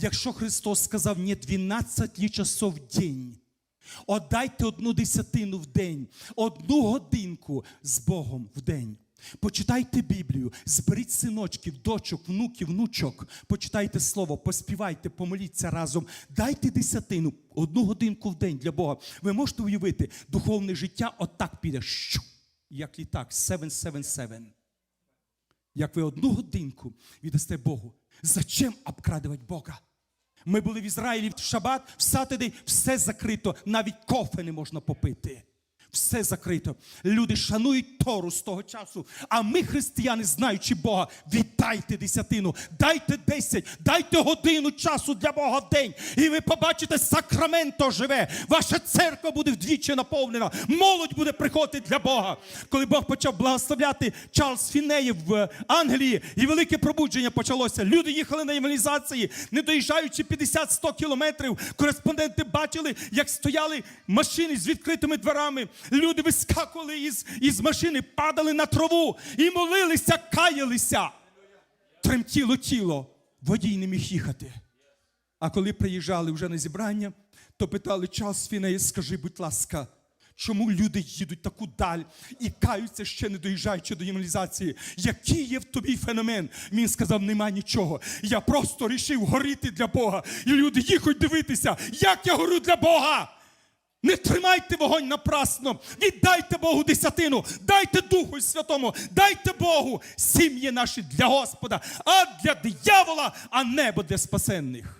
Якщо Христос сказав, не 12 ли часов в день, отдайте одну десятину в день, одну годинку з Богом в день. Почитайте Біблію, зберіть синочків, дочок, внуків, внучок, почитайте слово, поспівайте, помоліться разом. Дайте десятину, одну годинку в день для Бога. Ви можете уявити, духовне життя отак піде, щу, як літак, 777 як ви одну годинку віддасте Богу. Зачем обкрадувати Бога? Ми були в Ізраїлі в шабат, в сатиди, все закрито, навіть кофе не можна попити. Все закрито. Люди шанують Тору з того часу. А ми, християни, знаючи Бога, віддайте десятину, дайте десять, дайте годину часу для Бога в день. І ви побачите, Сакраменто живе. Ваша церква буде вдвічі наповнена. Молодь буде приходити для Бога. Коли Бог почав благословляти Чарльз Фінеї в Англії, і велике пробудження почалося. Люди їхали на евангелізації, не доїжджаючи 50-100 кілометрів. Кореспонденти бачили, як стояли машини з відкритими дверами. Люди вискакували із, із машини, падали на траву і молилися, каялися. Тремтіло тіло, водій не міг їхати. А коли приїжджали вже на зібрання, то питали час Фінеї, скажи, будь ласка, чому люди їдуть таку даль і каються ще не доїжджаючи до євангелізації? Який є в тобі феномен? Він сказав, нема нічого. Я просто рішив горіти для Бога. І люди їхать дивитися, як я горю для Бога. Не тримайте вогонь напрасно, віддайте Богу десятину, дайте Духу Святому, дайте Богу сім'ї наші для Господа, а для диявола, а небо для спасенних.